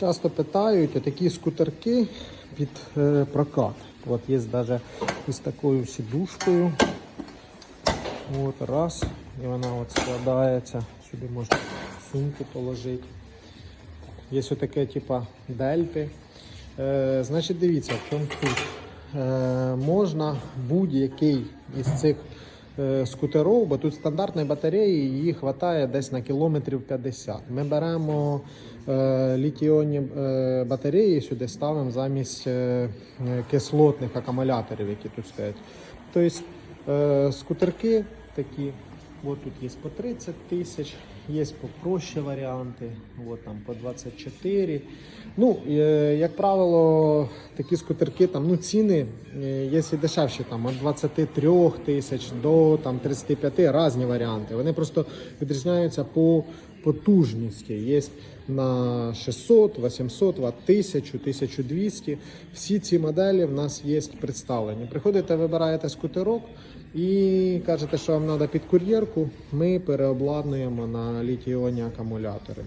Часто питають такі скутерки під е, прокат. От є навіть із такою сідушкою. От раз. І вона от складається. Сюди можна сумку положити. Є отаке, типа дельти. Е, значить, дивіться, в чому суть. Е, можна будь-який із цих е, скутерів, бо тут стандартної батареї її вистачає десь на кілометрів 50. Ми беремо е, літіонні е, батареї сюди ставимо замість е, кислотних акумуляторів, які тут стоять. Тобто скутерки такі. От тут є по 30 тисяч, є попроще варіанти, от там по 24. Ну, е, як правило, такі скутерки, там, ну, ціни е, є і дешевші, там, від 23 тисяч до там, 35 різні варіанти. Вони просто відрізняються по потужності. Є на 600, 800 1000, 1200. Всі ці моделі в нас є представлені. Приходите, вибираєте скутерок і кажете, що вам треба під кур'єрку. Ми переобладнуємо на літій-іонні акумулятори.